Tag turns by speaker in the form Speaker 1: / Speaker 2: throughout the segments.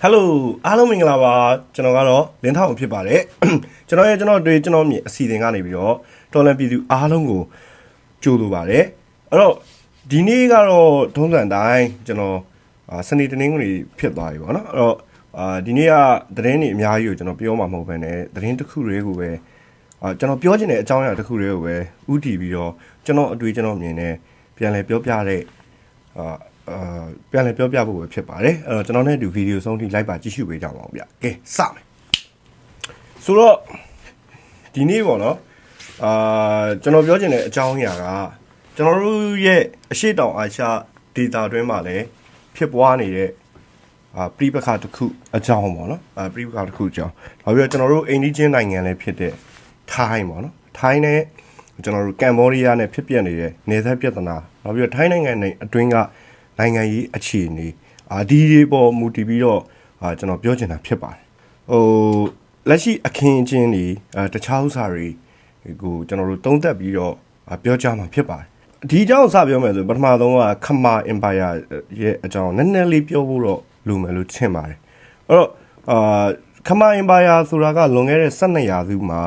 Speaker 1: ဟယ်လိုအားလုံးမင်္ဂလာပါကျွန်တော်ကတော့လင်းထောင်ဖြစ်ပါတယ်ကျွန်တော်ရဲ့ကျွန်တော်တွေ့ကျွန်တော်မြင်အစီအစဉ်ကနေပြီးတော့တော်လန်ပြည်သူအားလုံးကိုကြိုးလိုပါတယ်အဲ့တော့ဒီနေ့ကတော့ထုံးစံတိုင်းကျွန်တော်အာစနေတနင်္ဂနွေဖြစ်သွားပြီပေါ့နော်အဲ့တော့အာဒီနေ့ကသတင်းတွေအများကြီးကိုကျွန်တော်ပြောမှာမဟုတ်ဘဲနဲ့သတင်းတစ်ခုတွေကိုပဲအာကျွန်တော်ပြောချင်တဲ့အကြောင်းအရာတစ်ခုတွေကိုပဲဥတည်ပြီးတော့ကျွန်တော်အတွေ့ကျွန်တော်မြင်နေပြန်လည်ပြောပြတဲ့အာ အာပြန်လည်ပြောပြဖို့ပဲဖြစ်ပါတယ်အဲ့တော့ကျွန်တော်နဲ့ဒီဗီဒီယိုဆုံးထိလိုက်ပါကြည့်ရှုပေးကြပါဦးဗျကဲစမယ်ဆိုတော့ဒီနေ့ပေါ့နော်အာကျွန်တော်ပြောချင်တဲ့အကြောင်းအရာကကျွန်တော်တို့ရဲ့အရှိတောင်အာရှဒေတာတွင်းမှာလည်းဖြစ်ပွားနေတဲ့အာပြိပခါတစ်ခုအကြောင်းပေါ့နော်အာပြိပခါတစ်ခုအကြောင်းနောက်ပြီးတော့ကျွန်တော်တို့အိန္ဒိချင်းနိုင်ငံလည်းဖြစ်တဲ့ထိုင်းပေါ့နော်ထိုင်းနဲ့ကျွန်တော်တို့ကမ်ဘောဒီးယားနဲ့ဖြစ်ပျက်နေတဲ့နေသက်ပြဿနာနောက်ပြီးတော့ထိုင်းနိုင်ငံနဲ့အတွင်းက နိုင်ငံရေးအခြေအနေအာဒီဒီပေါ်မူတည်ပြီးတော့အာကျွန်တော်ပြောချင်တာဖြစ်ပါတယ်ဟိုလက်ရှိအခင်းအကျင်းတွေအာတခြားဥစ္စာတွေကိုကျွန်တော်တို့တုံးသက်ပြီးတော့အာပြောကြမှာဖြစ်ပါတယ်ဒီအကြောင်းစပြောမယ်ဆိုပထမဆုံးကခမာအင်ပါယာရဲ့အကြောင်းနည်းနည်းလေးပြောဖို့တော့လိုမယ်လို့ထင်ပါတယ်အဲ့တော့အာခမာအင်ပါယာဆိုတာကလွန်ခဲ့တဲ့12ရာစုမှာ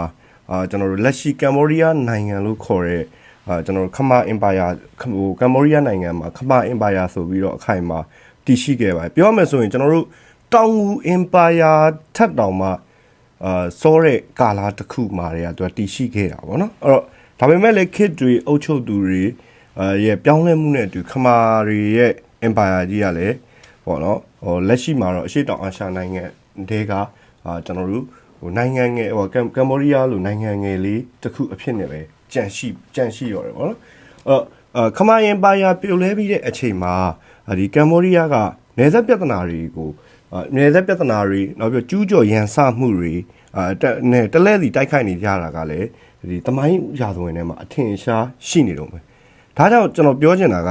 Speaker 1: အာကျွန်တော်တို့လက်ရှိကမ်ဘောဒီးယားနိုင်ငံလို့ခေါ်တဲ့ အာကျွန်တော်တို့ခမာအင်ပါယာဟိုကမ်ဘောဒီးယားနိုင်ငံမှာခမာအင်ပါယာဆိုပြီးတော့အခိုင်အမာတည်ရှိခဲ့ပါတယ်ပြောရမယ်ဆိုရင်ကျွန်တော်တို့တောင်ငူအင်ပါယာထက်တောင်မှအာစောတဲ့ကာလာတစ်ခုမှာတွေကသူကတည်ရှိခဲ့တာပေါ့နော်အဲ့တော့ဒါပေမဲ့လည်းခစ်တွေအုပ်ချုပ်သူတွေအာရဲ့ပြောင်းလဲမှုနဲ့အတူခမာတွေရဲ့အင်ပါယာကြီးကလည်းပေါ့နော်ဟိုလက်ရှိမှာတော့အရှိတောင်အာရှနိုင်ငံတွေကအာကျွန်တော်တို့ဟိုနိုင်ငံငယ်ဟိုကမ်ကမ်ဘောဒီးယားလိုနိုင်ငံငယ်လေးတစ်ခုအဖြစ်နဲ့ပဲ ကြန့်ရှိကြန့်ရှိရတယ်ပေါ့နော်အဲ့တော့အာခမာယင်ပါယာပြိုလဲပြီးတဲ့အချိန်မှာအာဒီကမ်ဘောဒီးယားကနေသက်ပြဿနာတွေကိုအာနေသက်ပြဿနာတွေနောက်ပြီးတော့ကျူးကျော်ရန်စမှုတွေအာတက်နဲ့တလဲစီတိုက်ခိုက်နေကြတာကလည်းဒီတမိုင်းရာဇဝင်ထဲမှာအထင်ရှားရှိနေတော့မယ်ဒါကြောင့်ကျွန်တော်ပြောချင်တာက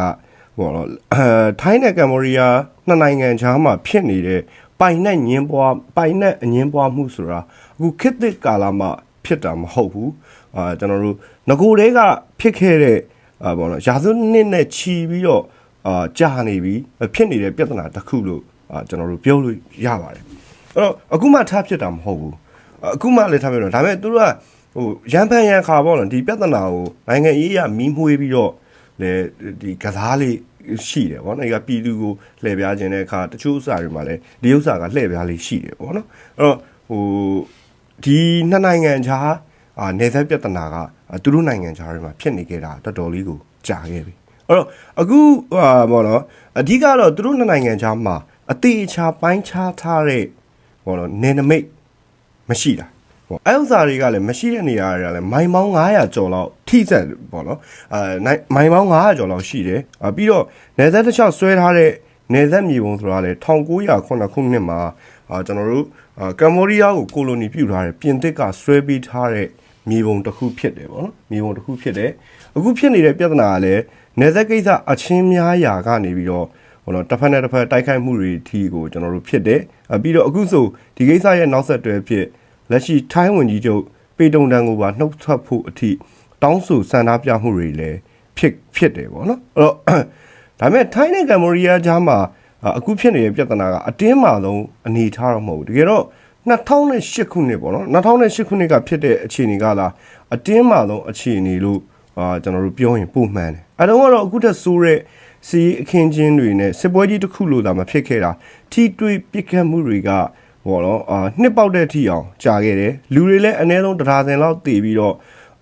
Speaker 1: ဟိုတော့အဲထိုင်းနဲ့ကမ်ဘောဒီးယားနှစ်နိုင်ငံခြားမှာဖြစ်နေတဲ့ပိုင်နဲ့ညင်းပွားပိုင်နဲ့အငင်းပွားမှုဆိုတာအခုခေတ်သစ်ကာလမှာဖြစ်တာမဟုတ်ဘူး အာကျွန်တော်တို့ငကိုတဲကဖြစ်ခဲ့တဲ့အာဘောနော်ရာစုနှစ်နဲ့ချီပြီးတော့အာကြာနေပြီဖြစ်နေတဲ့ပြဿနာတစ်ခုလို့အာကျွန်တော်တို့ပြောလို့ရပါတယ်အဲ့တော့အခုမှထားဖြစ်တာမဟုတ်ဘူးအခုမှလည်းထားပြတော့ဒါပေမဲ့သူတို့ကဟိုရန်ဖန်ရန်ခါပေါ့နော်ဒီပြဿနာကိုနိုင်ငံရေးရမီးမွှေးပြီးတော့လေဒီကစားလေးရှိတယ်ဗောနော်ဒီကပြည်သူကိုလှည့်ပြားခြင်းတဲ့အခါတချို့ဥစ္စာတွေမှာလည်းဒီဥစ္စာကလှည့်ပြားလေးရှိတယ်ဗောနော်အဲ့တော့ဟိုဒီနှစ်နိုင်ငံခြား အာနေသက်ပြဿနာကသူတို့နိုင်ငံခြားတွေမှာဖြစ်နေခဲ့တာတော်တော်လေးကိုကြာခဲ့ပြီအဲ့တော့အခုဟာဗောနော်အဓိကတော့သူတို့နှစ်နိုင်ငံခြားမှာအသေးအချာပိုင်းခြားထားတဲ့ဗောနော်နေနမိတ်မရှိတာဟိုအဲ့ဥစ္စာတွေကလည်းမရှိတဲ့နေရာတွေကလည်းမိုင်ပေါင်း900ကျော်လောက်ထိစက်ပေါ့နော်အာနိုင်မိုင်ပေါင်း900ကျော်လောက်ရှိတယ်အာပြီးတော့နေသက်တစ်လျှောက်ဆွဲထားတဲ့နေသက်မြေပုံဆိုတာလေ1909ခုနှစ်မှာအာကျွန်တော်တို့အာကမ္ဘောဒီးယားကိုကိုလိုနီပြုထားတဲ့ပြင်သစ်ကဆွဲပြီးထားတဲ့ မြေပုံတစ်ခုဖြစ်တယ်ပေါ့နော်မြေပုံတစ်ခုဖြစ်တယ်အခုဖြစ်နေတဲ့ပြဿနာကလည်းနေသက်ကိစ္စအချင်းများရာကနေပြီးတော့ဟိုတော့တစ်ဖက်နဲ့တစ်ဖက်တိုက်ခိုက်မှုတွေအထိကိုကျွန်တော်တို့ဖြစ်တယ်အပြီးတော့အခုဆိုဒီကိစ္စရဲ့နောက်ဆက်တွဲဖြစ်လက်ရှိထိုင်းဝန်ကြီးချုပ်ပေတုံတန်ကိုပါနှုတ်ထွက်ဖို့အထိတောင်းဆိုဆန္ဒပြမှုတွေလည်းဖြစ်ဖြစ်တယ်ပေါ့နော်အဲ့တော့ဒါပေမဲ့ထိုင်းနဲ့ကမ္ဘောဒီးယားကြားမှာအခုဖြစ်နေတဲ့ပြဿနာကအတင်းမာဆုံးအနေထားတော့မဟုတ်ဘူးတကယ်တော့ 2008ခုနှစ်ပေါ့နော်2008ခုနှစ်ကဖြစ်တဲ့အခြေအနေကလာအတင်းမာဆုံးအခြေအနေလို့အာကျွန်တော်တို့ပြောရင်ပုံမှန်တယ်အဲတော့ကတော့အခုထက်ဆိုးတဲ့စီအခင်းချင်းတွေနဲ့စစ်ပွဲကြီးတစ်ခုလို့သာမဖြစ်ခဲ့တာထိတွေ့ပြစ်ခတ်မှုတွေကဟောတော့အာနှစ်ပေါက်တဲ့အထိအောင်ကြာခဲ့တယ်လူတွေလည်းအနည်းဆုံးတစ်ဒါဇင်လောက်တည်ပြီးတော့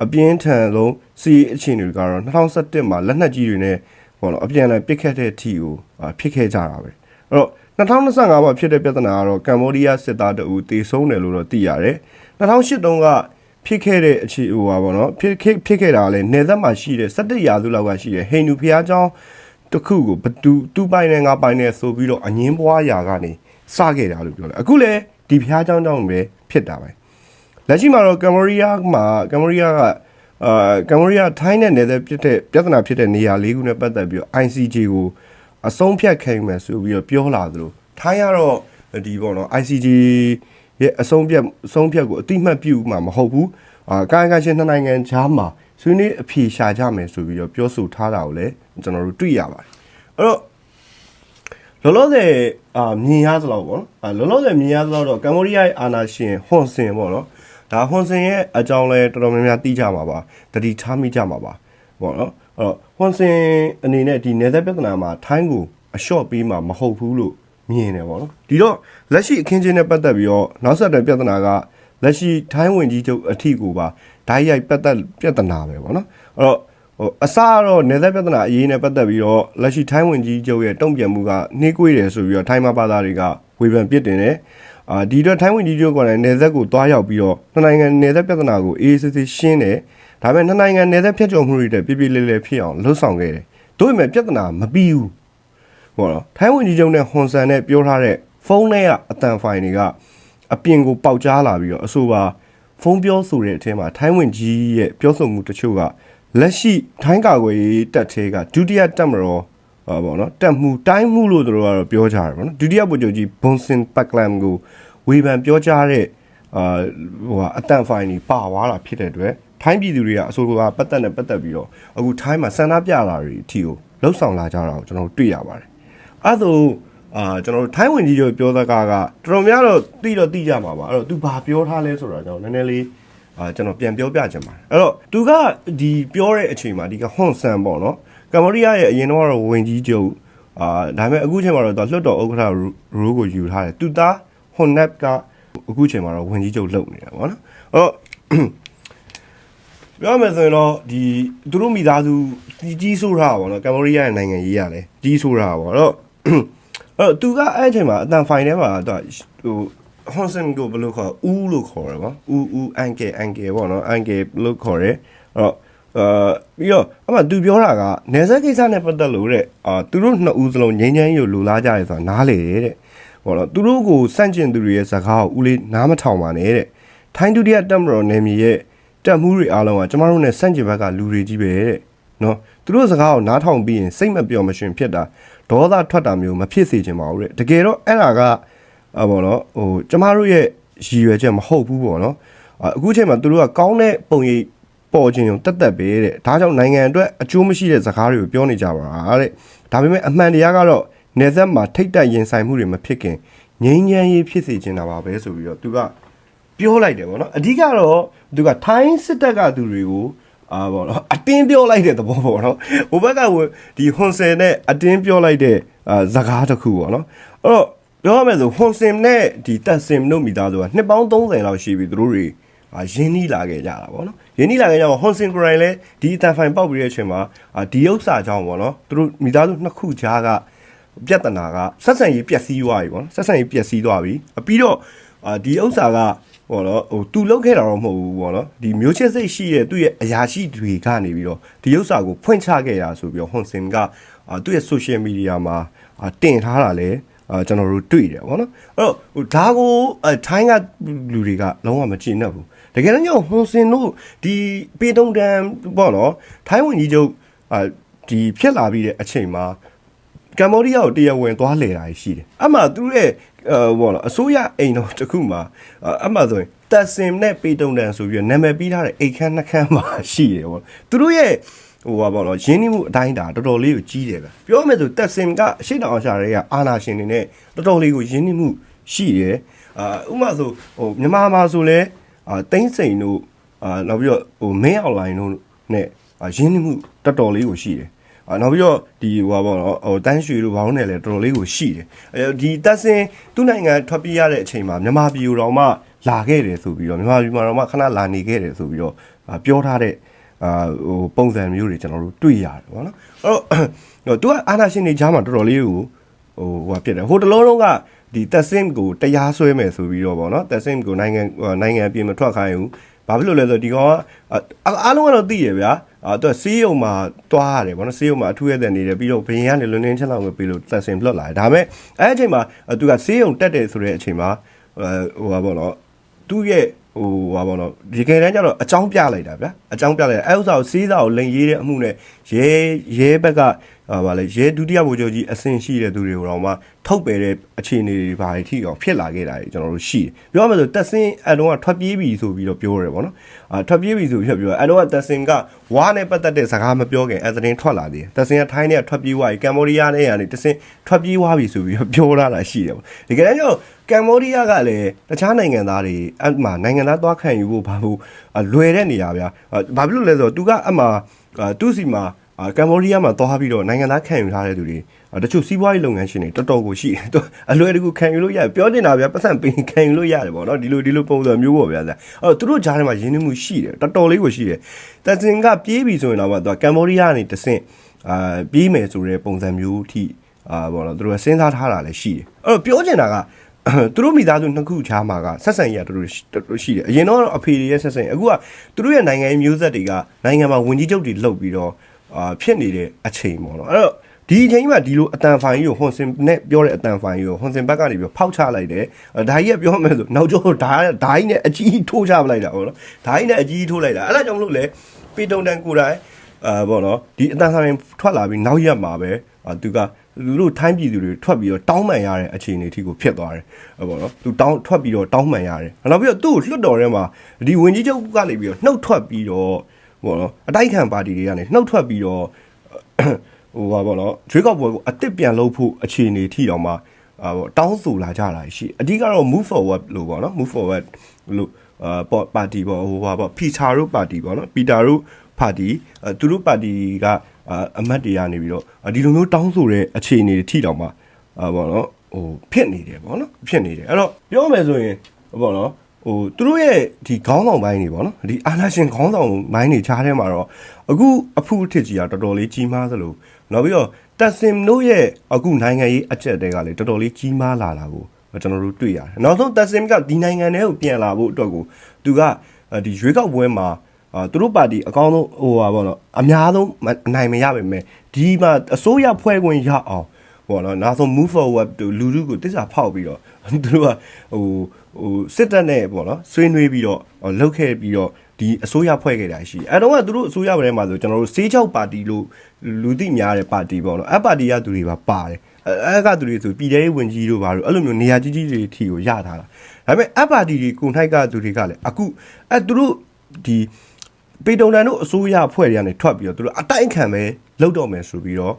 Speaker 1: အပြင်းထန်ဆုံးစီအခြေအနေတွေကတော့2017မှာလက်နက်ကြီးတွေနဲ့ဟောတော့အပြန်အလှန်ပစ်ခတ်တဲ့အထိကိုဖြစ်ခဲ့ကြတာပဲအဲ့တော့ 2025မှာဖြစ်တဲ့ပြဿနာကတော့ကမ္ဘောဒီးယားစစ်သားတအူတေဆုံးတယ်လို့တော့သိရတယ်2008တုန်းကဖြစ်ခဲ့တဲ့အခြေဟိုပါပေါ့နော်ဖြစ်ဖြစ်ဖြစ်ခဲ့တာလည်းနေသက်မှာရှိတဲ့17ရာစုလောက်ကရှိတဲ့ဟိန္ဒူဘုရားကျောင်းတစ်ခုကိုဘသူသူ့ပိုင်နဲ့ငါပိုင်နဲ့ဆိုပြီးတော့အငင်းပွားရာကနေစခဲ့တာလို့ပြောတယ်အခုလည်းဒီဘုရားကျောင်းကြောင့်ပဲဖြစ်တာပဲလက်ရှိမှာတော့ကမ်ဘောဒီးယားမှာကမ်ဘောဒီးယားကအာကမ်ဘောဒီးယားထိုင်းနဲ့နယ်သက်ဖြစ်တဲ့ပြဿနာဖြစ်တဲ့နေရာလေးခုနဲ့ပတ်သက်ပြီးတော့ ICJ ကို အဆုံးဖြတ်ခိုင်းမယ်ဆိုပြီးတော့ပြောလာသလိုထိုင်းကတော့ဒီပေါ့နော် ICJ ရဲ့အဆုံးဖြတ်အဆုံးဖြတ်ကိုအတိမတ်ပြုမှာမဟုတ်ဘူးအာကာယကရှင်နှစ်နိုင်ငံကြားမှာဆွေးနွေးအဖြေရှာကြမယ်ဆိုပြီးတော့ပြောဆိုထားတာကိုလည်းကျွန်တော်တို့တွေ့ရပါတယ်အဲ့တော့လောလောဆယ်အာမြင်ရသလောက်ပေါ့နော်အာလောလောဆယ်မြင်ရသလောက်တော့ကမ္ဘောဒီးယားရဲ့အာဏာရှင်ဟွန်ဆင်ပေါ့နော်ဒါဟွန်ဆင်ရဲ့အကြောင်းလဲတော်တော်များများသိကြမှာပါတတိထားမိကြမှာပါပေါ့နော် အဲ့တော့ဟွန်ဆင်အနေနဲ့ဒီနေသက်ပြဿနာမှာထိုင်းကိုအလျှော့ပေးမှာမဟုတ်ဘူးလို့မြင်တယ်ပေါ့နော်ဒီတော့လက်ရှိအခင်းချင်းနဲ့ပတ်သက်ပြီးတော့နောက်ဆက်တွဲပြဿနာကလက်ရှိထိုင်းဝင်ကြီးချုပ်အထီကိုပါဓာတ်ရိုက်ပတ်သက်ပြဿနာပဲပေါ့နော်အဲ့တော့ဟိုအစကတော့နေသက်ပြဿနာအရေးနဲ့ပတ်သက်ပြီးတော့လက်ရှိထိုင်းဝင်ကြီးချုပ်ရဲ့တုံ့ပြန်မှုကနှေးကွေးတယ်ဆိုပြီးတော့ထိုင်းမဘာသာတွေကဝေဖန်ပြစ်တင်တယ်အာဒီတော့ထိုင်းဝင်ကြီးချုပ်ကလည်းနေသက်ကိုတွားရောက်ပြီးတော့နှစ်နိုင်ငံနေသက်ပြဿနာကိုအေးအေးဆေးဆေးရှင်းတယ် ဒါပေမဲ့နှစ်နိုင်ငံနေသက်ဖြတ်ကျော်မှုတွေတဲ့ပြပြလေးလေးဖြစ်အောင်လှုပ်ဆောင်ခဲ့တယ်တို့ပေမဲ့ပြဿနာမပြီးဘူးပေါ့နော်ထိုင်းဝင်ကြီးချုပ်နဲ့ဟွန်ဆန်နဲ့ပြောထားတဲ့ဖုန်းထဲကအတန်ဖိုင်တွေကအပြင်ကိုပေါက်ကြားလာပြီးတော့အဆိုပါဖုန်းပြောဆိုတဲ့အထက်မှာထိုင်းဝင်ကြီးရဲ့ပြောဆိုမှုတချို့ကလက်ရှိထိုင်းကာကွယ်ရေးတပ်သေးကဒုတိယတပ်မတော်ဟောပေါ့နော်တပ်မှုတိုင်းမှုလို့တို့ကတော့ပြောကြတယ်ပေါ့နော်ဒုတိယဗိုလ်ချုပ်ကြီးဘွန်စင်ပတ်ကလမ်ကိုဝေဖန်ပြောကြားတဲ့ အာဟိုဟာအတန်ဖိုင်ကြီးပါသွားတာဖြစ်တဲ့အတွက်ထိုင်းပြည်သူတွေကအဆိုကပတ်သက်နဲ့ပတ်သက်ပြီးတော့အခုထိုင်းမှာဆန္ဒပြတာတွေအထီကိုလှုပ်ဆောင်လာကြတာကိုကျွန်တော်တို့တွေ့ရပါတယ်အဲ့ဒါအာကျွန်တော်တို့ထိုင်းဝင်ကြီးတို့ပြောတဲ့ကားကတော်တော်များတော့တိတော့တိကြမှာပါအဲ့တော့ तू ဘာပြောထားလဲဆိုတော့ကျွန်တော်နည်းနည်းလေးအာကျွန်တော်ပြန်ပြောပြချင်ပါတယ်အဲ့တော့သူကဒီပြောတဲ့အချိန်မှာဒီကဟွန်ဆန်ပေါ့နော်ကမ္ဘောဒီးယားရဲ့အရင်တော့ဝင်ကြီးချုပ်အာဒါပေမဲ့အခုချိန်မှာတော့သူလွှတ်တော်ဥက္ကဋ္ဌရိုးကိုယူထားတယ်သူသားဟွန်နပ်က အခုချိန်မှာတော့ဝင်ကြီးချုပ်လုပ်နေတယ်ပေါ့နော်အဲ့တော့ပြောမယ်ဆိုရင်တော့ဒီသူတို့မိသားစုကြီးကြီးဆိုးထားတာပေါ့နော်ကမ္ဘောဒီးယားရဲ့နိုင်ငံရေးရတယ်ကြီးဆိုးထားတာပေါ့အဲ့တော့အဲ့တော့သူကအဲ့အချိန်မှာအတန်ဖိုင်ထဲမှာသူဟိုဟွန်ဆန်ကိုဘယ်လိုခေါ်ဦးလို့ခေါ်တယ်ပေါ့ဦးဦးအန်ကယ်အန်ကယ်ပေါ့နော်အန်ကယ်လို့ခေါ်တယ်အဲ့တော့အာပြီးတော့အမှသူပြောတာကနေဆက်ကိစ္စနဲ့ပတ်သက်လို့တဲ့အာသူတို့နှစ်ဦးစလုံးငြိမ်းချမ်းရေးကိုလူလားကြရဲဆိုတာနားလေတ ယ်တဲ့ပေါ့နော်သူတို့ကိုစန့်ကျင်သူတွေရဲ့ဇကားကိုဦးလေးနားမထောင်ပါနဲ့တဲ့ထိုင်းဒုတိယတက်မတော်နယ်မြေရဲ့တက်မှုတွေအားလုံးကကျမတို့နဲ့စန့်ကျင်ဘက်ကလူတွေကြီးပဲတဲ့နော်သူတို့စကားကိုနားထောင်ပြီးရင်စိတ်မပျော်မရွှင်ဖြစ်တာဒေါသထွက်တာမျိုးမဖြစ်စေချင်ပါဘူးတဲ့တကယ်တော့အဲ့ဒါကအာပေါ့နော်ဟိုကျမတို့ရဲ့ရည်ရွယ်ချက်မဟုတ်ဘူးပေါ့နော်အာအခုချိန်မှာသူတို့ကကောင်းတဲ့ပုံရိပ်ပေါ်ခြင်းုံတက်တက်ပဲတဲ့ဒါကြောင့်နိုင်ငံအတွက်အကျိုးမရှိတဲ့စကားတွေကိုပြောနေကြပါတဲ့ဒါပေမဲ့အမှန်တရားကတော့ နေဆက်မှာထိတ်တက်ရင်ဆိုင်မှုတွေမဖြစ်ခင်ငြိမ်းချမ်းရေးဖြစ်စေချင်တာပါပဲဆိုပြီးတော့သူကပြောလိုက်တယ်ဗောနော်အဓိကတော့သူကထိုင်းစစ်တပ်ကသူတွေကိုအာဗောနော်အတင်းပြောလိုက်တဲ့သဘောပေါ့နော်ဟိုဘက်ကဝင်ဒီဟွန်ဆင်နဲ့အတင်းပြောလိုက်တဲ့အာဇကားတစ်ခုပေါ့နော်အဲ့တော့ပြောရမယ်ဆိုဟွန်ဆင်နဲ့ဒီတက်ဆင်တို့မိသားစုကနှစ်ပေါင်း30လောက်ရှိပြီသူတို့တွေအာရင်းနှီးလာခဲ့ကြတာပေါ့နော်ရင်းနှီးလာခဲ့ကြတော့ဟွန်ဆင်ကိုရိုင်လည်းဒီအတန်ဖိုင်ပေါက်ပြီးတဲ့အချိန်မှာအာဒီဥစ္စာကြောင့်ပေါ့နော်သူတို့မိသားစုနှစ်ခုကြားက ပြဿနာကဆက်ဆံရေးပျက်စီးသွားပြီပေါ့နော်ဆက်ဆံရေးပျက်စီးသွားပြီအပြီးတော့အာဒီဥစ္စာကဟောတော့ဟိုသူလုတ်ခဲ့တာတော့မဟုတ်ဘူးပေါ့နော်ဒီမျိုးချစ်စိတ်ရှိတဲ့သူ့ရဲ့အရာရှိတွေကနေပြီးတော့ဒီဥစ္စာကိုဖွင့်ချခဲ့တာဆိုပြီးတော့ဟွန်စင်ကအာသူ့ရဲ့ social media မှာအာတင်ထားတာလဲအာကျွန်တော်တို့တွေ့တယ်ပေါ့နော်အဲ့တော့ဟိုဒါကိုအထိုင်းကလူတွေကလုံးဝမကြည့်နဲ့ဘူးတကယ်တော့ညဟွန်စင်တို့ဒီပေတုံတန်ပေါ့နော်ထိုင်းဝင်ကြီးချုပ်အာဒီဖြစ်လာပြီးတဲ့အချိန်မှာ ကမ္ဘောဒီးယားကိုတရားဝင်သွားလေတာရှိတယ်အမှသူတို့ရဲ့ဟိုဘောနော်အစိုးရအိမ်တော်တစ်ခုမှာအမှဆိုရင်တက်စင်နဲ့ပေတုံတန်ဆိုပြီးတော့နာမည်ပြီးထားတဲ့အိတ်ခမ်းနှခမ်းမှာရှိတယ်ပေါ့သူတို့ရဲ့ဟိုပါပေါ့နော်ရင်းနှီးမှုအတိုင်းတာတော်တော်လေးကိုကြီးတယ်ဗျပြောမယ်ဆိုတက်စင်ကအရှိတောင်အရှာတွေကအာနာရှင်တွေနဲ့တော်တော်လေးကိုရင်းနှီးမှုရှိတယ်အာဥပမာဆိုဟိုမြန်မာမှာဆိုလဲအာတိမ့်စိန်တို့အာနောက်ပြီးတော့ဟိုမင်းအွန်လိုင်းတို့နဲ့ရင်းနှီးမှုတော်တော်လေးကိုရှိတယ်အာ နောက်ပြီးတော့ဒီဟိုပါပေါ့နော်ဟိုတန်းရွှေတို့ဘောင်းနယ်လည်းတော်တော်လေးကိုရှိတယ်အဲဒီတက်စင်သူ့နိုင်ငံထွက်ပြေးရတဲ့အချိန်မှာမြန်မာပြည်ကိုတော့မှလာခဲ့တယ်ဆိုပြီးတော့မြန်မာပြည်မှာတော့မှခဏလာနေခဲ့တယ်ဆိုပြီးတော့အာပြောထားတဲ့အာဟိုပုံစံမျိုးတွေကျွန်တော်တို့တွေ့ရတယ်ပေါ့နော်အဲ့တော့သူကအာနာရှင်တွေကြားမှာတော်တော်လေးကိုဟိုဟိုဖြစ်တယ်ဟိုတလုံးလုံးကဒီတက်စင်ကိုတရားစွဲမယ်ဆိုပြီးတော့ဗောနော်တက်စင်ကိုနိုင်ငံနိုင်ငံပြင်မထွက်ခိုင်းဘူးဘာဖြစ်လို့လဲဆိုတော့ဒီကောင်ကအားလုံးကတော့သိရဗျာ အာသူဆေးရုံမှာတွားရတယ်ဗောနော်ဆေးရုံမှာအထူးရတဲ့နေတယ်ပြီးတော့ဘရင်ကနေလွန်လင်းချက်လောက်ပဲပြီးလို့တက်စင်လွတ်လာတယ်ဒါပေမဲ့အဲ့အချိန်မှာသူကဆေးရုံတက်တယ်ဆိုတဲ့အချိန်မှာဟိုပါဗောနော်သူ့ရဲ့ ဟိုဟာပေါ့နော်ဒီကယ်တန်းကျတော့အကြောင်းပြလိုက်တာဗျာအကြောင်းပြလိုက်တာအဲဥစ္စာကိုစေးစာကိုလိန်ရေးတဲ့အမှုနဲ့ရဲရဲဘက်ကဟာဗာလဲရဲဒုတိယဗိုလ်ချုပ်ကြီးအဆင့်ရှိတဲ့သူတွေကိုတော့မှထုတ်ပယ်တဲ့အခြေအနေတွေဘာတွေထိအောင်ဖြစ်လာခဲ့တာတွေကျွန်တော်တို့ရှိတယ်ပြောရမယ်ဆိုတက်စင်းအတုံးကထွက်ပြေးပြီဆိုပြီးတော့ပြောရဲပေါ့နော်အာထွက်ပြေးပြီဆိုပြီးတော့ပြောအတုံးကတက်စင်းကဝါနဲ့ပတ်သက်တဲ့စကားမပြောခင်အသတင်းထွက်လာသေးတယ်တက်စင်းကထိုင်းနဲ့ထွက်ပြေးသွားပြီကမ္ဘောဒီးယားနဲ့ကနေတက်စင်းထွက်ပြေးသွားပြီဆိုပြီးတော့ပြောလာတာရှိတယ်ပေါ့ဒီကနေ့ကျတော့ ကမ္ဘောဒီးယားကလည်းတခြားနိုင်ငံသားတွေအမှနိုင်ငံသားသွားခံယူဖို့ဘာလို့လွယ်တဲ့နေရာဗျာဘာဖြစ်လို့လဲဆိုတော့သူကအမှသူ့စီမှာအာကမ္ဘောဒီးယားမှာသွားပြီးတော့နိုင်ငံသားခံယူထားတဲ့သူတွေတချို့စီးပွားရေးလုပ်ငန်းရှင်တွေတော်တော်ကိုရှိတယ်သူအလွယ်တကူခံယူလို့ရတယ်ပြောနေတာဗျာပတ်စံပင်ခံယူလို့ရတယ်ပေါ့နော်ဒီလိုဒီလိုပုံစံမျိုးပေါ့ဗျာအဲ့တော့သူတို့ကြားထဲမှာရင်းနှီးမှုရှိတယ်တော်တော်လေးကိုရှိတယ်တက်စင်ကပြေးပြီဆိုရင်တော့သူကကမ္ဘောဒီးယားကနေတဆင့်အာပြေးမယ်ဆိုတဲ့ပုံစံမျိုးထိအာပေါ့နော်သူတို့ကစဉ်းစားထားတာလည်းရှိတယ်အဲ့တော့ပြောချင်တာက သူတို့မိသားစုနှစ်ခုချားမှာကဆက်ဆံရတော်တော်တော်တော်ရှိတယ်အရင်တော့အဖေတွေရဲ့ဆက်ဆံအခုကသူတို့ရဲ့နိုင်ငံရေးမျိုးဆက်တွေကနိုင်ငံမှာဝင်ကြီးချုပ်တွေလှုပ်ပြီးတော့အာဖြစ်နေတဲ့အချိန်ပေါ့နော်အဲ့တော့ဒီအချိန်မှာဒီလိုအတန်ဖိုင်ကြီးကိုဟွန်စင်နဲ့ပြောတဲ့အတန်ဖိုင်ကြီးကိုဟွန်စင်ဘက်ကနေပြီးဖောက်ချလိုက်တယ်ဒါကြီးကပြောမယ်ဆိုနောက်ကျောဓာဓာကြီးနဲ့အကြီးထိုးချပလိုက်တာပေါ့နော်ဓာကြီးနဲ့အကြီးထိုးလိုက်တာအဲ့ဒါကြောင့်မလို့လေပီတုံတန်ကိုယ်တိုင်အာပေါ့နော်ဒီအတန်ဖိုင်ထွက်လာပြီးနောက်ရက်မှာပဲသူက သူတို့ထိုင်းပြည်သူတွေထွက်ပြီးတော့တောင်းပန်ရတဲ့အခြေအနေအထိကိုဖြစ်သွားတယ်ဟုတ်ပါတော့သူတောင်းထွက်ပြီးတော့တောင်းပန်ရတယ်နောက်ပြီးတော့သူ့ကိုလွတ်တော်ထဲမှာဒီဝင်ကြီးချုပ်ကနေပြီးတော့နှုတ်ထွက်ပြီးတော့ဟိုနော်အတိုက်ခံပါတီတွေကနေနှုတ်ထွက်ပြီးတော့ဟိုပါပေါ့နော်ရွေးကောက်ပွဲကိုအစ်စ်ပြန်လုပ်ဖို့အခြေအနေထိတောင်မှအာပေါ့တောင်းဆိုလာကြတာရှိအဓိကတော့ move forward လို့ပေါ့နော် move forward လို့အာပေါ့ပါတီပေါ့ဟိုပါပေါ့ဖီချာတို့ပါတီပေါ့နော်ပီတာတို့ပါတီအဲသူတို့ပါတီက အာအမတ်တွေကနေပြီးတော့ဒီလိုမျိုးတောင်းဆိုတဲ့အခြေအနေတွေထိတောင်မှအာပေါ့နော်ဟိုဖြစ်နေတယ်ပေါ့နော်ဖြစ်နေတယ်အဲ့တော့ပြောမယ်ဆိုရင်ပေါ့နော်ဟိုသူတို့ရဲ့ဒီခေါင်းဆောင်ပိုင်းတွေပေါ့နော်ဒီအာနာရှင်ခေါင်းဆောင်ပိုင်းတွေခြားထဲမှာတော့အခုအဖုအထစ်ကြီးကတော်တော်လေးကြီးမားသလိုနောက်ပြီးတော့တက်စင်တို့ရဲ့အခုနိုင်ငံရေးအချက်တွေကလည်းတော်တော်လေးကြီးမားလာတာကိုကျွန်တော်တို့တွေ့ရတယ်နောက်ဆုံးတက်စင်ကဒီနိုင်ငံထဲကိုပြန်လာဖို့အတွက်ကိုသူကဒီရွေးကောက်ပွဲမှာအာ သူတို့ပါတီအကောင်းဆုံးဟိုပါဘောနော်အများဆုံးအနိုင်မရပါပဲဒီမှာအစိုးရဖွဲ့ခွင့်ရအောင်ပေါ့နော်နောက်ဆုံး move forward တူလူလူကိုတစ္ဆာဖောက်ပြီးတော့သူတို့ကဟိုဟိုစစ်တပ်နဲ့ပေါ့နော်ဆွေးနွေးပြီးတော့လှုပ်ခဲ့ပြီးတော့ဒီအစိုးရဖွဲ့ခဲ့တာရှိအဲတော့ကသူတို့အစိုးရဘက်မှာဆိုကျွန်တော်တို့စေးချောက်ပါတီလို့လူသိများတဲ့ပါတီပေါ့နော်အဲပါတီကသူတွေပါပါတယ်အဲကသူတွေဆိုပြည်ထောင်ဝင်ကြီးတို့ဘာလို့အဲ့လိုမျိုးနေရာကြီးကြီးတွေထီကိုရထားတာဒါပေမဲ့အပါတီတွေကိုထိုက်ကသူတွေကလည်းအခုအဲသူတို့ဒီ ပေတုံတန်တို့အစိုးရဖွဲ့တွေကနေထွက်ပြီးတော့သူတို့အတိုက်ခံပဲလောက်တော့မယ်ဆိုပြီးတော့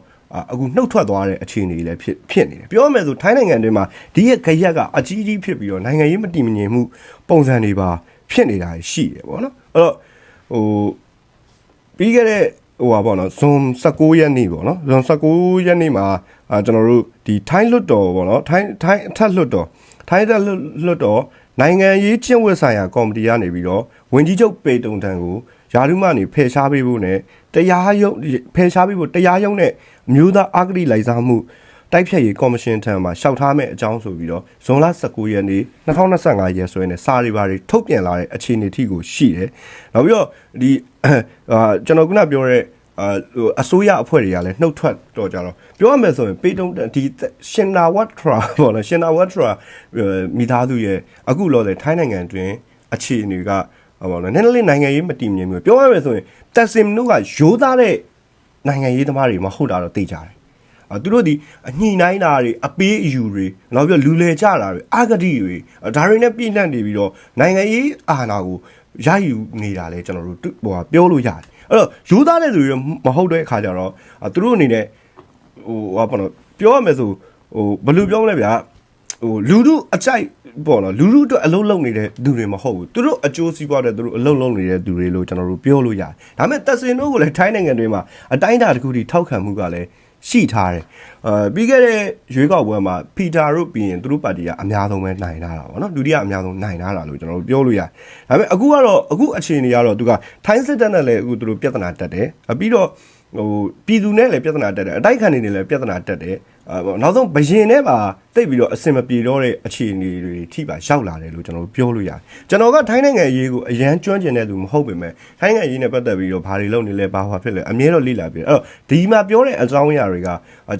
Speaker 1: အခုနှုတ်ထွက်သွားတဲ့အခြေအနေလည်းဖြစ်ဖြစ်နေတယ်ပြောရမယ်ဆိုထိုင်းနိုင်ငံတွင်းမှာဒီရဲ့ခရက်ကအကြီးကြီးဖြစ်ပြီးတော့နိုင်ငံရေးမတည်မငြိမ်မှုပုံစံတွေပါဖြစ်နေတာရှိတယ်ပေါ့နော်အဲ့တော့ဟိုပြီးခဲ့တဲ့ဟိုပါပေါ့နော်ဇွန်16ရက်နေ့ပေါ့နော်ဇွန်16ရက်နေ့မှာအာကျွန်တော်တို့ဒီထိုင်းလွတ်တော်ပေါ့နော်ထိုင်းထိုင်းအထက်လွတ်တော်ထိုင်းအထက်လွတ်တော်နိုင်ငံရေးကျင့်ဝတ်ဆိုင်ရာကော်မတီကနေပြီးတော့ဝင်ကြီးချုပ်ပေတုံတန်ကို ယာရုမှနေဖယ်ရှားပေးဖို့နဲ့တရားရုံးဖယ်ရှားပေးဖို့တရားရုံးနဲ့အမျိုးသားအဂတိလိုက်စားမှုတိုက်ဖြတ်ရေးကော်မရှင်ထံမှာရှောက်ထားမဲ့အကြောင်းဆိုပြီးတော့ဇွန်လ19ရက်နေ့2025ရက်စွဲနဲ့စာရီပါတွေထုတ်ပြန်လာတဲ့အခြေအနေထိကိုရှိတယ်။နောက်ပြီးတော့ဒီအာကျွန်တော်ခုနပြောတဲ့အာအစိုးရအဖွဲ့တွေကလည်းနှုတ်ထွက်တော့ကြတော့ပြောရမယ်ဆိုရင်ပေတုံဒီရှင်နာဝတ်ထရာပေါ့နော်ရှင်နာဝတ်ထရာမိသားစုရဲ့အခုလောတဲ့ထိုင်းနိုင်ငံတွင်အခြေအနေက ဟောနော်နည်းနည်းလေးနိုင်ငံရေးမတည်မြဲမျိုးပြောရမယ်ဆိုရင်တက်စင်တို့ကရိုးသားတဲ့နိုင်ငံရေးသမားတွေမဟုတ်တာတော့သိကြတယ်အဲသူတို့ဒီအညှိနှိုင်းတာတွေအပေးအယူတွေနောက်ပြီးလူလေကြတာတွေအာဂတိတွေဒါတွေနဲ့ပြည့်နှက်နေပြီးတော့နိုင်ငံရေးအာဏာကိုရယူနေတာလဲကျွန်တော်တို့ဟိုပြောလို့ရတယ်အဲ့တော့ယူသားတဲ့သူတွေမဟုတ်တဲ့အခါကျတော့သူတို့အနေနဲ့ဟိုဟာပေါ့နော်ပြောရမယ်ဆိုဟိုဘယ်လိုပြောမလဲဗျာ ဟိုလူတို့အကြိုက်ပေါ့နော်လူလူအတွက်အလုံးလုံးနေတဲ့သူတွေမဟုတ်ဘူးသူတို့အကျိုးစီးပွားတဲ့သူတို့အလုံးလုံးနေတဲ့သူတွေလို့ကျွန်တော်တို့ပြောလို့ရတယ်ဒါပေမဲ့တက်စင်တို့ကိုလည်းထိုင်းနိုင်ငံတွေမှာအတိုင်းအတာတစ်ခုထိထောက်ခံမှုကလည်းရှိထားတယ်အာပြီးခဲ့တဲ့ရွေးကောက်ပွဲမှာဖီတာတို့ပြီးရင်သူတို့ပါတီကအများဆုံးပဲနိုင်လာတာပေါ့နော်ဒုတိယအများဆုံးနိုင်လာတာလို့ကျွန်တော်တို့ပြောလို့ရတယ်ဒါပေမဲ့အခုကတော့အခုအခြေအနေကတော့သူကထိုင်းစစ်တပ်နဲ့လည်းအခုသူတို့ပြဿနာတက်တယ်ပြီးတော့ ဟိုပြည်သူနဲ့လည်းပြဿနာတက်တယ်အတိုက်ခံနေနေလည်းပြဿနာတက်တယ်အာပေါ့နောက်ဆုံးဘရင်နဲ့ပါတိတ်ပြီးတော့အစင်မပြေတော့တဲ့အခြေအနေတွေထိပါရောက်လာတယ်လို့ကျွန်တော်တို့ပြောလို့ရတယ်ကျွန်တော်ကထိုင်းနိုင်ငံရေးကိုအရန်ကျွမ်းကျင်တဲ့သူမဟုတ်ပေမဲ့ထိုင်းနိုင်ငံရေးနဲ့ပတ်သက်ပြီးတော့ဘာတွေလုပ်နေလဲဘာဘာဖြစ်လဲအမြဲတော့လေ့လာပြီးအဲ့တော့ဒီမှာပြောတဲ့အကြောင်းအရာတွေက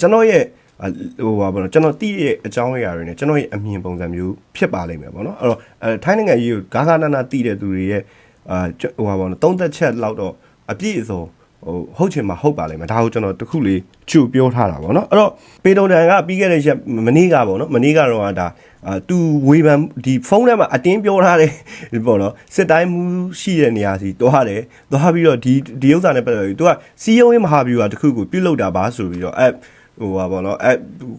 Speaker 1: ကျွန်တော်ရဲ့အာဟိုပါဘောနော်ကျွန်တော်သိတဲ့အကြောင်းအရာတွေနဲ့ကျွန်တော်ရဲ့အမြင်ပုံစံမျိုးဖြစ်ပါလိမ့်မယ်ပေါ့နော်အဲ့တော့အဲထိုင်းနိုင်ငံကြီးကိုဂါဂါနာနာသိတဲ့သူတွေရဲ့အာဟိုပါဘောနော်သုံးသက်ချက်လောက်တော့အပြည့်အစုံ ဟိုဟုတ်ချင်မှဟုတ်ပါလိမ့်မယ်ဒါကိုကျွန်တော်တခုလေးချူပြောထားတာပေါ့နော်အဲ့တော့ပေတုံတန်ကပြီးခဲ့တဲ့ရက်မနေ့ကပေါ့နော်မနေ့ကတော့ဒါအာသူဝေဖန်ဒီဖုန်းထဲမှာအတင်းပြောထားတယ်ပေါ့နော်စစ်တိုင်းမူရှိတဲ့နေရာစီတွားတယ်တွားပြီးတော့ဒီဒီဥစ္စာနဲ့ပတ်သက်ပြီး तू ကစီယုံရေးမဟာဗျူဟာတစ်ခုကိုပြုတ်လောက်တာပါဆိုပြီးတော့အဲဟိုပါပေါ့နော်အဲ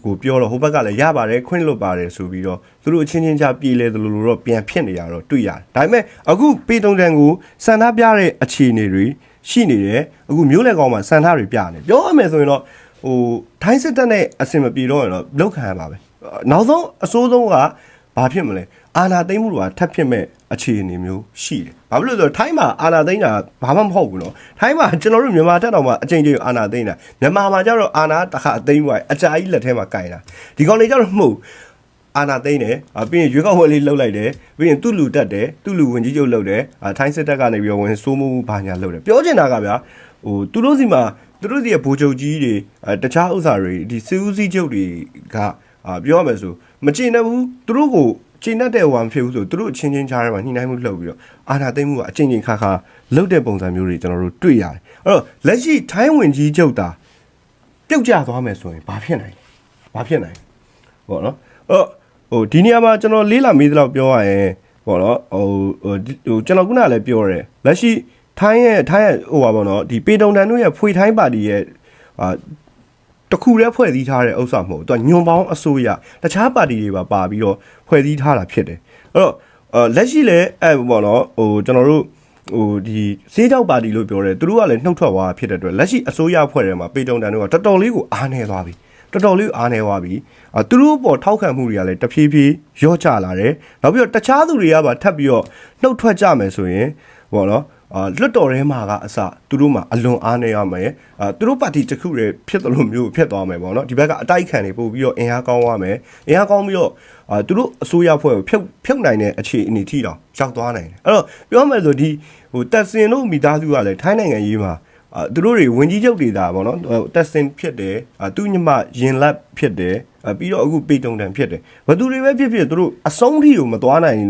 Speaker 1: ကိုပြောတော့ဟိုဘက်ကလည်းရပါတယ်ခွင့်လွတ်ပါတယ်ဆိုပြီးတော့သူတို့အချင်းချင်းချပြေးလဲသလိုလိုတော့ပြန်ဖြစ်နေရတော့တွေ့ရတယ်ဒါပေမဲ့အခုပေတုံတန်ကိုစန္ဒပြတဲ့အခြေအနေတွေ ရှိနေတယ်အခုမျိုးလက်ကောင်းမှာဆန္ဒတွေပြနေပြောရမယ်ဆိုရင်တော့ဟိုထိုင်းစစ်တပ်နဲ့အဆင်မပြေတော့ရင်တော့လောက်ခံရပါပဲနောက်ဆုံးအဆိုးဆုံးကဘာဖြစ်မလဲအာနာသိမ့်မှုတွေကထပ်ဖြစ်မဲ့အခြေအနေမျိုးရှိတယ်။ဘာဖြစ်လို့လဲဆိုတော့ထိုင်းမှာအာနာသိမ့်တာဘာမှမဟုတ်ဘူးနော်။ထိုင်းမှာကျွန်တော်တို့မြန်မာတက်တော်မှာအချိန်ချင်းအာနာသိမ့်တာမြန်မာမှာကျတော့အာနာတစ်ခါအသိမ့်ွားအကြာကြီးလက်ထဲမှာကင်တာ။ဒီကောင်တွေကျတော့မှု အာနာသိမ့်တယ်အပြီးရင်ရွေးကောက်ဝယ်လေးလှုပ်လိုက်တယ်ပြီးရင်သူ့လူတက်တယ်သူ့လူဝင်ကြီးချုပ်လှုပ်တယ်အထိုင်းစစ်တပ်ကနေပြီးတော့ဝင်စိုးမိုးဘာညာလှုပ်တယ်ပြောချင်တာကဗျာဟိုသူတို့စီမှာသူတို့စီရဲ့ဘိုးချုပ်ကြီးတွေအဲတခြားဥစ္စာတွေဒီစီဦးစီးချုပ်တွေကအာပြောရမယ်ဆိုမကျင်တတ်ဘူးသူတို့ကိုကျင်တတ်တဲ့ဟိုမဖြစ်ဘူးဆိုသူတို့အချင်းချင်းကြားထဲမှာညှိနှိုင်းမှုလှုပ်ပြီးတော့အာနာသိမ့်မှုကအချင်းချင်းခါခါလှုပ်တဲ့ပုံစံမျိုးတွေကျွန်တော်တို့တွေ့ရတယ်အဲ့တော့လက်ရှိထိုင်းဝင်ကြီးချုပ်တာပြုတ်ကျသွားမယ်ဆိုရင်ဘာဖြစ်နိုင်လဲဘာဖြစ်နိုင်လဲပေါ့နော်အဲ့တော့ ဟိုဒီနေရာမှာကျွန်တော်လေးလာမေးသလောက်ပြောရရင်ပေါ့နော်ဟိုဟိုဒီဟိုကျွန်တော်ခုနကလည်းပြောရဲလက်ရှိထိုင်းရဲ့ထိုင်းရဲ့ဟိုပါပေါ့နော်ဒီပေတုံတန်တို့ရဲ့ဖွေထိုင်းပါတီရဲ့အာတခုတည်းဖွဲ့စည်းထားတဲ့ဥစ္စာမဟုတ်ဘူးသူကညွန်ပေါင်းအစိုးရတခြားပါတီတွေပါပါပြီးတော့ဖွဲ့စည်းထားတာဖြစ်တယ်အဲ့တော့အာလက်ရှိလည်းအဲ့ပေါ့နော်ဟိုကျွန်တော်တို့ဟိုဒီစေးကြောက်ပါတီလို့ပြောတယ်သူတို့ကလည်းနှုတ်ထွက်သွားဖြစ်တဲ့အတွက်လက်ရှိအစိုးရဖွဲ့ထဲမှာပေတုံတန်တို့ကတော်တော်လေးကိုအားနေသွားပြီ တော်တော်လေးအားနေသွားပြီအာသူတို့ပေါ်ထောက်ခံမှုတွေကလည်းတဖြည်းဖြည်းရော့ကျလာတယ်နောက်ပြီးတော့တခြားသူတွေကပါထပ်ပြီးတော့နှုတ်ထွက်ကြမယ်ဆိုရင်ပေါ့နော်အာလွတ်တော်ထဲမှာကအစသူတို့မှာအလွန်အားနေရမယ်အာသူတို့ပါတီတစ်ခုတည်းဖြစ်တယ်လို့မျိုးဖြစ်သွားမယ်ပေါ့နော်ဒီဘက်ကအတိုက်ခံနေပို့ပြီးတော့အင်အားကောင်းသွားမယ်အင်အားကောင်းပြီးတော့အာသူတို့အစိုးရဖွဲ့ကိုဖြုတ်ဖြုတ်နိုင်တဲ့အခြေအနေထိတောင်ရောက်သွားနိုင်တယ်အဲ့တော့ပြောမယ်ဆိုဒီဟိုတက်စင်တို့မိသားစုကလည်းထိုင်းနိုင်ငံရေးမှာ အာသူတို့တွေဝင်ကြီးချုပ်တွေဒါပေါ့နော်ဟိုတက်စင်ဖြစ်တယ်အာသူညမရင်လက်ဖြစ်တယ်အာပြီးတော့အခုပေတုံတန်ဖြစ်တယ်ဘသူတွေပဲဖြစ်ဖြစ်သူတို့အဆုံးထိကိုမသွားနိုင်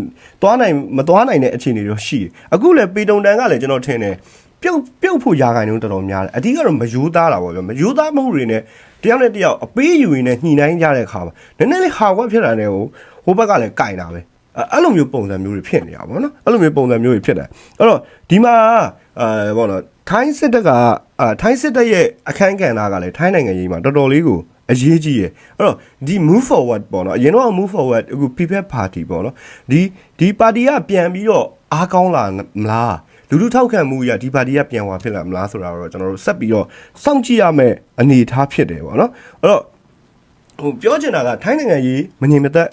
Speaker 1: သွားနိုင်မသွားနိုင်တဲ့အခြေအနေတော့ရှိတယ်အခုလည်းပေတုံတန်ကလည်းကျွန်တော်ထင်တယ်ပြုတ်ပြုတ်ဖို့ရာခိုင်နှုန်းတော်တော်များတယ်အဓိကတော့မယိုးသားတာပေါ့ဗျာမယိုးသားမှုတွေနဲ့တယောက်နဲ့တယောက်အပေးယူရင်းနဲ့ညှိနှိုင်းကြတဲ့အခါမှာနည်းနည်းလေးဟာဝက်ဖြစ်တာနဲ့ဟိုဟိုဘက်ကလည်းကြိုင်တာပဲအဲအဲ့လိုမျိုးပုံစံမျိုးတွေဖြစ်နေတာပေါ့နော်အဲ့လိုမျိုးပုံစံမျိုးတွေဖြစ်တယ်အဲ့တော့ဒီမှာ အဲပေါ့နော်ထိုင်းစစ်တပ်ကအာထိုင်းစစ်တပ်ရဲ့အခန်းကဏ္ဍကလည်းထိုင်းနိုင်ငံရေးမှာတော်တော်လေးကိုအရေးကြီးရယ်အဲ့တော့ဒီ move forward ပေါ့နော်အရင်တော့ move forward အခု people party ပေါ့နော်ဒီဒီပါတီကပြန်ပြီးတော့အားကောင်းလာမလားလူလူထောက်ခံမှုရဒီပါတီကပြန်သွားဖြစ်လာမလားဆိုတာတော့ကျွန်တော်တို့ဆက်ပြီးတော့စောင့်ကြည့်ရမယ့်အနေအထားဖြစ်တယ်ပေါ့နော်အဲ့တော့ဟိုပြောချင်တာကထိုင်းနိုင်ငံရေးမငြိမ်မသက်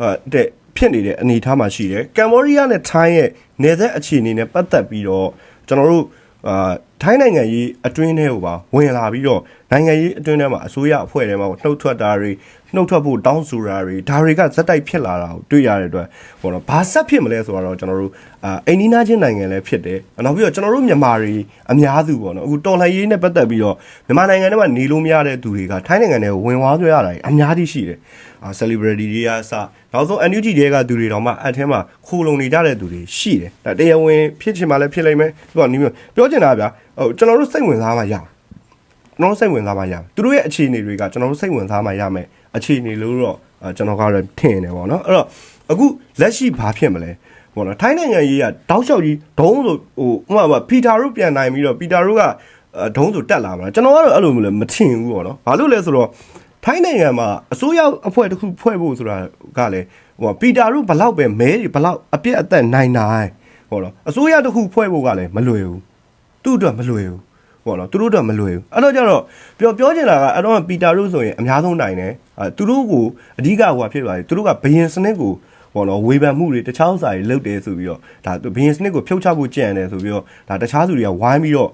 Speaker 1: အဲတဲ့ဖြစ်နေတဲ့အနေအထားမှာရှိတယ်ကမ်ဘောဒီးယားနဲ့ထိုင်းရဲ့နေသက်အခြေအနေနဲ့ပတ်သက်ပြီးတော့ ကျွန်တော်တို့အာထိုင်းနိုင်ငံရေးအတွင်းထဲကိုပါဝင်လာပြီးတော့နိုင်ငံရေးအတွင်းထဲမှာအစိုးရအဖွဲ့ထဲမှာနှုတ်ထွက်တာတွေ နှုတ်ထွက်ဖို့တောင်းဆိုတာတွေဒါတွေကဇက်တိုက်ဖြစ်လာတာကိုတွေ့ရတဲ့အတွက်ဟိုတော့ဘာဆက်ဖြစ်မလဲဆိုတော့ကျွန်တော်တို့အာအိန္ဒိနာချင်းနိုင်ငံလည်းဖြစ်တယ်နောက်ပြီးတော့ကျွန်တော်တို့မြန်မာတွေအများစုပေါ့နော်အခုတော်လှန်ရေးနဲ့ပတ်သက်ပြီးတော့မြန်မာနိုင်ငံထဲမှာနေလို့မရတဲ့သူတွေကထိုင်းနိုင်ငံထဲကိုဝင်သွားကြရတာအများကြီးရှိတယ်အာ celebrity တွေကအစနောက်ဆုံး NUG တွေကသူတွေတော့မှအထက်မှာခိုးလုံနေကြတဲ့သူတွေရှိတယ်ဒါတရားဝင်ဖြစ်ချင်မှလည်းဖြစ်လိမ့်မယ်သူကနီးမျိုးပြောချင်တာဗျာဟိုကျွန်တော်တို့စိတ်ဝင်စားမှရအောင်ကျွန်တော်တို့စိတ်ဝင်စားမှရမယ်သူတို့ရဲ့အခြေအနေတွေကကျွန်တော်တို့စိတ်ဝင်စားမှရမယ် အခြေအနေလို့တော့အာကျွန်တော်ကတော့ထင်နေပါတော့အဲ့တော့အခုလက်ရှိဘာဖြစ်မလဲပေါ့နော်ထိုင်းနိုင်ငံရေးကတောက်လျှောက်ကြီးဒုံးဆိုဟိုဥပမာပီတာတို့ပြန်နိုင်ပြီးတော့ပီတာတို့ကအဲဒုံးဆိုတက်လာမှာကျွန်တော်ကတော့အဲ့လိုမျိုးလည်းမထင်ဘူးပေါ့နော်ဘာလို့လဲဆိုတော့ထိုင်းနိုင်ငံမှာအစိုးရအဖွဲ့တစ်ခုဖွဲ့ဖို့ဆိုတာကလည်းဟိုပီတာတို့ဘလောက်ပဲမဲတွေဘလောက်အပြည့်အသက်နိုင်နိုင်ဟောတော့အစိုးရတစ်ခုဖွဲ့ဖို့ကလည်းမလွယ်ဘူးသူ့အတွက်မလွယ်ဘူးပေါ့နော်သူတို့တော့မလွယ်ဘူးအဲ့တော့ကျတော့ပြောပြောချင်တာကအဲ့တော့ပီတာတို့ဆိုရင်အများဆုံးနိုင်တယ် အဲသူတို့ကိုအဓိကဟိုဖြစ်သွားတယ်သူတို့ကဘယင်စနစ်ကိုပေါ့နော်ဝေဖန်မှုတွေတခြားဥစ္စာတွေလုပ်တယ်ဆိုပြီးတော့ဒါဘယင်စနစ်ကိုဖြုတ်ချဖို့ကြံတယ်ဆိုပြီးတော့ဒါတခြားသူတွေကဝိုင်းပြီးတော့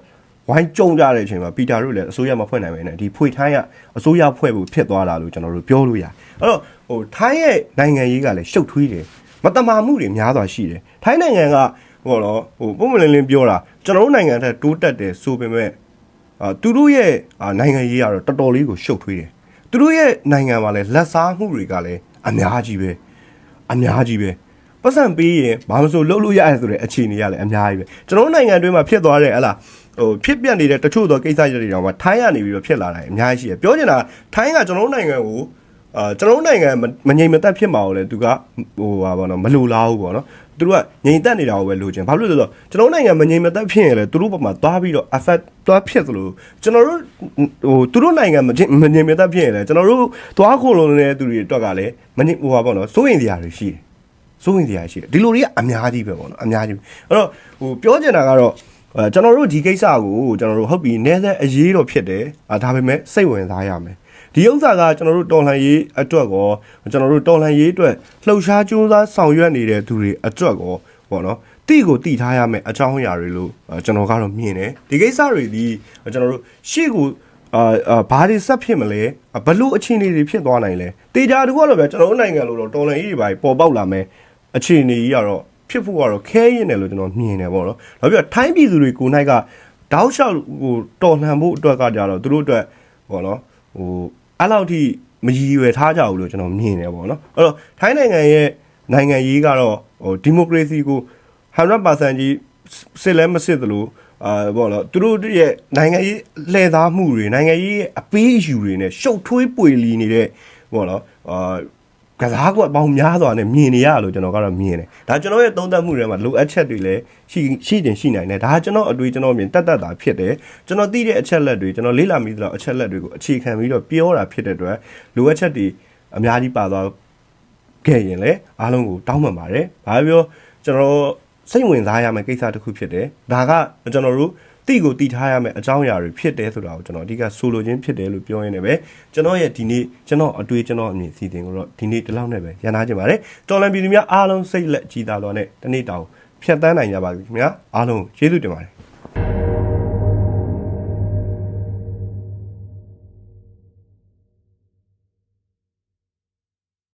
Speaker 1: ဝိုင်းကြုံကြတဲ့အချိန်မှာပီတာတို့လည်းအစိုးရမဖွဲ့နိုင်ပဲနဲ့ဒီဖွေထိုင်းကအစိုးရဖွဲ့ဖို့ဖြစ်သွားတာလို့ကျွန်တော်တို့ပြောလို့ရတယ်အဲ့တော့ဟိုထိုင်းရဲ့နိုင်ငံရေးကလည်းရှုပ်ထွေးတယ်မတမာမှုတွေများစွာရှိတယ်ထိုင်းနိုင်ငံကဟိုတော့ဟိုပုံမလင်းလင်းပြောတာကျွန်တော်တို့နိုင်ငံထက်တိုးတက်တယ်ဆိုပေမဲ့အာသူတို့ရဲ့အာနိုင်ငံရေးကတော့တော်တော်လေးကိုရှုပ်ထွေးတယ် သူတို့ရဲ့နိုင်ငံမှာလည်းလက်စားမှုတွေကလည်းအများကြီးပဲအများကြီးပဲပတ်စံပေးရင်ဘာမဆိုလုပ်လို့ရရဆိုတဲ့အခြေအနေကလည်းအများကြီးပဲကျွန်တော်တို့နိုင်ငံတွင်းမှာဖြစ်သွားတဲ့ဟလာဟိုဖြစ်ပြနေတဲ့တချို့သောကိစ္စတွေတောင်မှထိုင်းကနေပြီးတော့ဖြစ်လာတာအများကြီးရှိတယ်ပြောချင်တာထိုင်းကကျွန်တော်တို့နိုင်ငံကို အာကျွန်တော်တို့နိုင်ငံမမငြိမ်မသက်ဖြစ်မှာကိုလေသူကဟိုဟာပေါ့နော်မလိုလားဘူးပေါ့နော်သူတို့ကငြိမ်သက်နေတာကိုပဲလိုချင်ဘာဖြစ်လို့လဲဆိုတော့ကျွန်တော်တို့နိုင်ငံမငြိမ်မသက်ဖြစ်ရင်လေသူတို့ဘက်မှာသွားပြီးတော့ affect သွားဖြစ်သလိုကျွန်တော်တို့ဟိုသူတို့နိုင်ငံမငြိမ်မငြိမ်မသက်ဖြစ်ရင်လေကျွန်တော်တို့သွားခိုလုံနေတဲ့သူတွေအတွက်ကလည်းမငြိမ်ဟိုဟာပေါ့နော်စိုးရင်တရားတွေရှိတယ်စိုးရင်တရားရှိတယ်ဒီလိုတွေကအများကြီးပဲပေါ့နော်အများကြီးပဲအဲ့တော့ဟိုပြောချင်တာကတော့အဲကျွန်တော်တို့ဒီကိစ္စကိုကျွန်တော်တို့ဟုတ်ပြီနည်းနည်းအရေးတော့ဖြစ်တယ်အာဒါပေမဲ့စိတ်ဝင်စားရမယ် ဒီဥစ္စာကကျွန်တော်တို့တော်လှန်ရေးအတွက်ကောကျွန်တော်တို့တော်လှန်ရေးအတွက်လှုပ်ရှားကြိုးစားဆောင်ရွက်နေတဲ့သူတွေအတွက်ကောပေါ့နော်တိကိုတိထားရမယ်အကြောင်းအရာတွေလို့အဲကျွန်တော်ကတော့မြင်တယ်ဒီကိစ္စတွေဒီကျွန်တော်တို့ရှေ့ကိုအာအာဘာတွေဆက်ဖြစ်မလဲဘလို့အခြေအနေတွေဖြစ်သွားနိုင်လဲတေချာတကူကတော့ဗျာကျွန်တော်တို့နိုင်ငံလို့တော့တော်လှန်ရေးတွေပါပေါ်ပေါက်လာမယ်အခြေအနေကြီးကတော့ဖြစ်ဖို့ကတော့ခဲရင်တယ်လို့ကျွန်တော်မြင်တယ်ပေါ့နော်။နောက်ပြီးတော့ထိုင်းပြည်သူတွေကိုယ်၌ကတောက်လျှောက်ဟိုတော်လှန်ဖို့အတွက်ကကြတော့သူတို့အတွက်ပေါ့နော်ဟို အဲ့လောက်ထိမရည်ရွယ်ထားကြဘူးလို့ကျွန်တော်မြင်တယ်ပေါ့နော်။အဲ့တော့ထိုင်းနိုင်ငံရဲ့နိုင်ငံရေးကတော့ဟိုဒီမိုကရေစီကို100%ကြီးစစ်လဲမစစ်သလိုအာပေါ့နော်သူတို့ရဲ့နိုင်ငံရေးလှည့်သားမှုတွေနိုင်ငံရေးရဲ့အပေးအယူတွေနဲ့ရှုပ်ထွေးပွေလီနေတဲ့ပေါ့နော်အာ ကစားကွက်ပေါင်းများစွာနဲ့မြင်နေရလို့ကျွန်တော်ကတော့မြင်တယ်ဒါကျွန်တော်ရဲ့သုံးသပ်မှုတွေမှာလိုအပ်ချက်တွေလည်းရှိရှိတင်ရှိနိုင်တယ်ဒါကကျွန်တော်အတွေ့ကျွန်တော်မြင်တက်တက်တာဖြစ်တယ်ကျွန်တော်သိတဲ့အချက်လက်တွေကျွန်တော်လေ့လာမိသလောက်အချက်လက်တွေကိုအခြေခံပြီးတော့ပြောတာဖြစ်တဲ့အတွက်လိုအပ်ချက်တွေအများကြီးပါသွားခဲ့ရင်လည်းအားလုံးကိုတောင်းပန်ပါတယ်ဘာပြောကျွန်တော်စိတ်ဝင်စားရမယ့်ကိစ္စတစ်ခုဖြစ်တယ်ဒါကကျွန်တော်တို့ တိကိုတည်ထားရမယ့်အကြောင်းအရာတွေဖြစ်တယ်ဆိုတာကိုကျွန်တော်အဓိကဆိုလိုခြင်းဖြစ်တယ်လို့ပြောရင်းနဲ့ပဲကျွန်တော်ရဲ့ဒီနေ့ကျွန်တော်အတွေ့ကျွန်တော်အမြင်စီစဉ်ကိုတော့ဒီနေ့ဒီလောက်နဲ့ပဲရန်နာကြပါတယ်တော်လန်ပြည်သူများအားလုံးစိတ်လက်ကြည်သာတော်နဲ့တနေ့တောင်ဖြတ်တန်းနိုင်ကြပါပြီခင်ဗျာအားလုံးကျေးဇူးတင်ပါတယ်